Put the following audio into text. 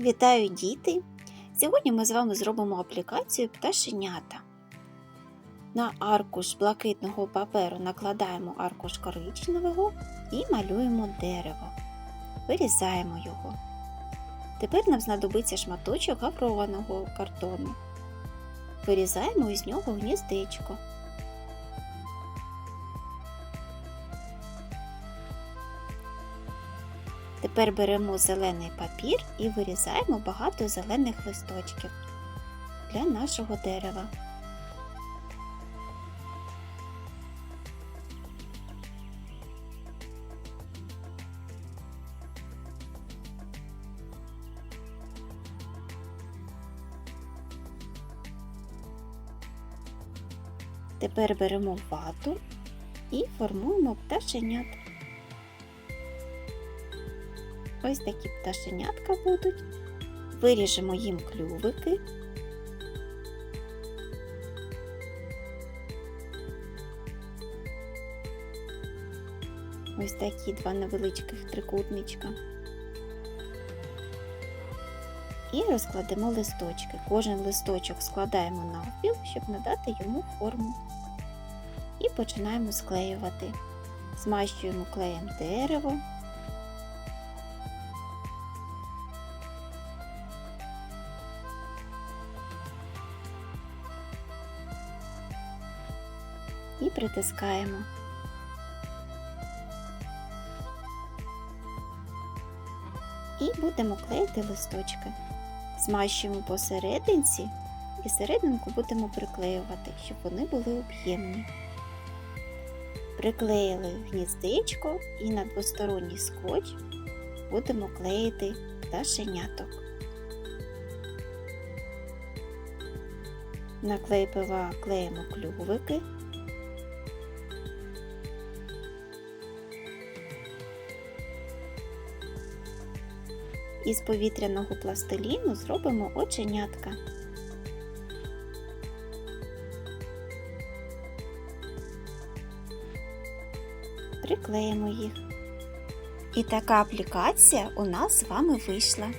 Вітаю діти! Сьогодні ми з вами зробимо аплікацію пташенята. На аркуш блакитного паперу накладаємо аркуш коричневого і малюємо дерево. Вирізаємо його. Тепер нам знадобиться шматочок гаврованого картону. Вирізаємо із нього гніздечко. Тепер беремо зелений папір і вирізаємо багато зелених листочків для нашого дерева. Тепер беремо вату і формуємо пташенят. Ось такі пташенятка будуть. Виріжемо їм клювики. Ось такі два невеличких трикутничка. І розкладемо листочки. Кожен листочок складаємо навпіл, щоб надати йому форму. І починаємо склеювати. Змащуємо клеєм дерево. І притискаємо. І будемо клеїти листочки. Змащуємо посерединці і серединку будемо приклеювати, щоб вони були об'ємні. Приклеїли гніздечко і на двосторонній скотч будемо клеїти пташеняток. На клей пива клеїмо клювики. Із повітряного пластиліну зробимо оченятка. Приклеїмо їх. І така аплікація у нас з вами вийшла.